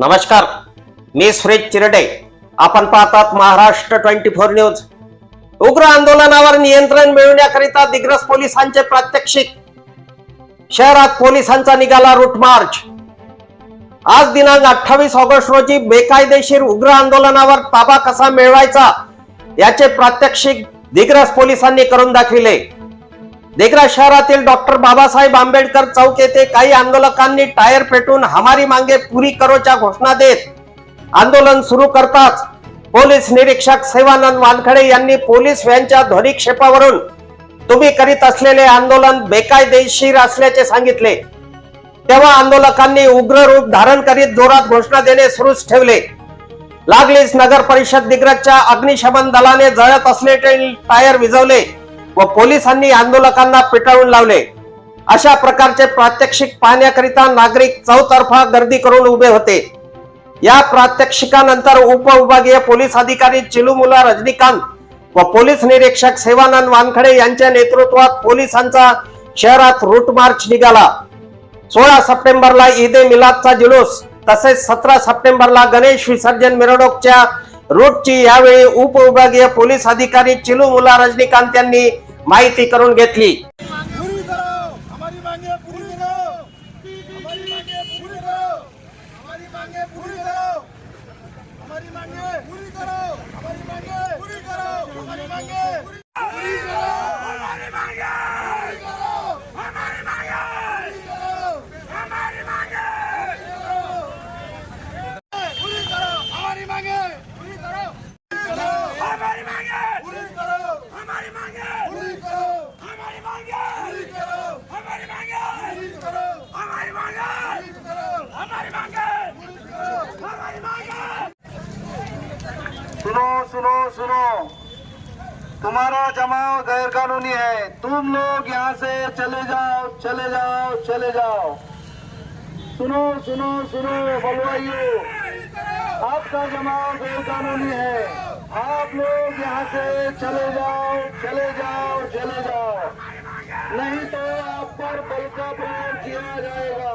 नमस्कार मी सुरेश चिरडे. आपण पाहतात महाराष्ट्र ट्वेंटी फोर न्यूज. उग्र आंदोलनावर नियंत्रण मिळवण्याकरिता दिग्रस पोलिसांचे प्रात्यक्षिक. शहरात पोलिसांचा निघाला रूट मार्च आज दिनांक अठ्ठावीस ऑगस्ट रोजी बेकायदेशीर उग्र आंदोलनावर ताबा कसा मिळवायचा याचे प्रात्यक्षिक दिग्रस पोलिसांनी करून दाखविले. देगरा शहरातील डॉक्टर बाबासाहेब आंबेडकर चौक येथे काही आंदोलकांनी टायर पेटून हमारी मांगे पुरी करोच्या घोषणा देत आंदोलन सुरू करताच पोलीस निरीक्षक सेवानंद वानखडे यांनी पोलीस व्हॅनच्या ध्वनिक्षेपावरून तुम्ही करीत असलेले आंदोलन बेकायदेशीर असल्याचे सांगितले. तेव्हा आंदोलकांनी उग्र रूप धारण करीत जोरात घोषणा देणे सुरूच ठेवले. लागलीच नगर परिषद दिग्रजच्या अग्निशमन दलाने जळत असलेले टायर विझवले. व पोलिसांनी आंदोलकांना पिटाळून लावले. अशा प्रकारचे प्रात्यक्षिक पाहण्याकरिता नागरिक चौतर्फा गर्दी करून उभे होते. या प्रात्यक्षिकानंतर उपविभागीय पोलीस अधिकारी चिलुमुला रजनीकांत व पोलीस निरीक्षक सेवानंद वानखडे यांच्या नेतृत्वात पोलिसांचा शहरात रूट मार्च निघाला. सोळा सप्टेंबरला ईद ए मिलादचा जुलूस तसेच सतरा सप्टेंबरला गणेश विसर्जन मिरवणूकच्या रूटची यावेळी उपविभागीय पोलीस अधिकारी चिलू मुला रजनीकांत यांनी माहिती करून घेतली. सुनो सुनो सुनो। तुम्हारा जमाव गैर कानूनी है। तुम लोग यहाँ से चले जाओ चले जाओ चले जाओ। सुनो सुनो सुनो बलवाइयो आपका जमाव गैर कानूनी है। आप लोग यहाँ से चले जाओ चले जाओ चले जाओ। नहीं तो आप पर बल का प्रयोग किया जाएगा।